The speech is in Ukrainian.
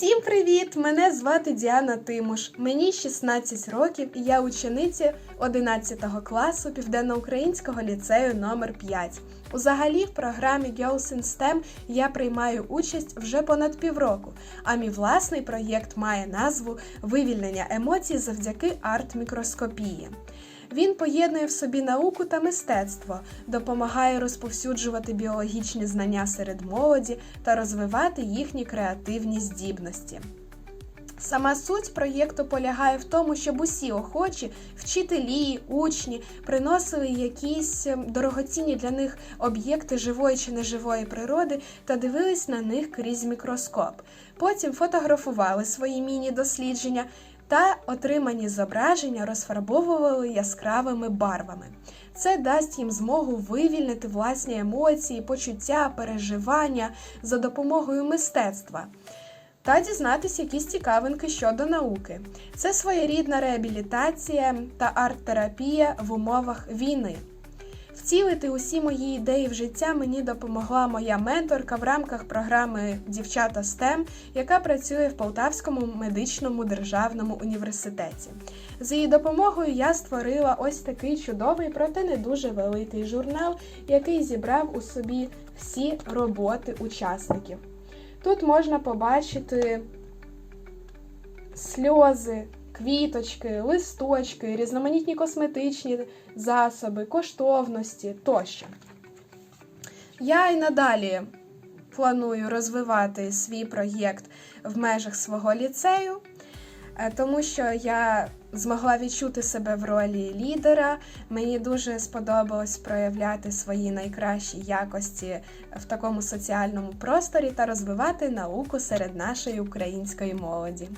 Всім привіт! Мене звати Діана Тимуш. Мені 16 років і я учениця 11 класу Південноукраїнського ліцею номер 5 Узагалі, в програмі Girls in STEM я приймаю участь вже понад півроку, а мій власний проєкт має назву Вивільнення емоцій завдяки арт-мікроскопії. Він поєднує в собі науку та мистецтво, допомагає розповсюджувати біологічні знання серед молоді та розвивати їхні креативні здібності. Сама суть проєкту полягає в тому, щоб усі охочі, вчителі, учні приносили якісь ем, дорогоцінні для них об'єкти живої чи неживої природи та дивились на них крізь мікроскоп. Потім фотографували свої міні-дослідження та отримані зображення розфарбовували яскравими барвами. Це дасть їм змогу вивільнити власні емоції, почуття, переживання за допомогою мистецтва. Та дізнатися якісь цікавинки щодо науки. Це своєрідна реабілітація та арт-терапія в умовах війни. Втілити усі мої ідеї в життя мені допомогла моя менторка в рамках програми Дівчата STEM, яка працює в Полтавському медичному державному університеті. З її допомогою я створила ось такий чудовий, проте не дуже великий журнал, який зібрав у собі всі роботи учасників. Тут можна побачити сльози, квіточки, листочки, різноманітні косметичні засоби, коштовності тощо. Я й надалі планую розвивати свій проєкт в межах свого ліцею, е, тому що я змогла відчути себе в ролі лідера. Мені дуже сподобалось проявляти свої найкращі якості в такому соціальному просторі та розвивати науку серед нашої української молоді.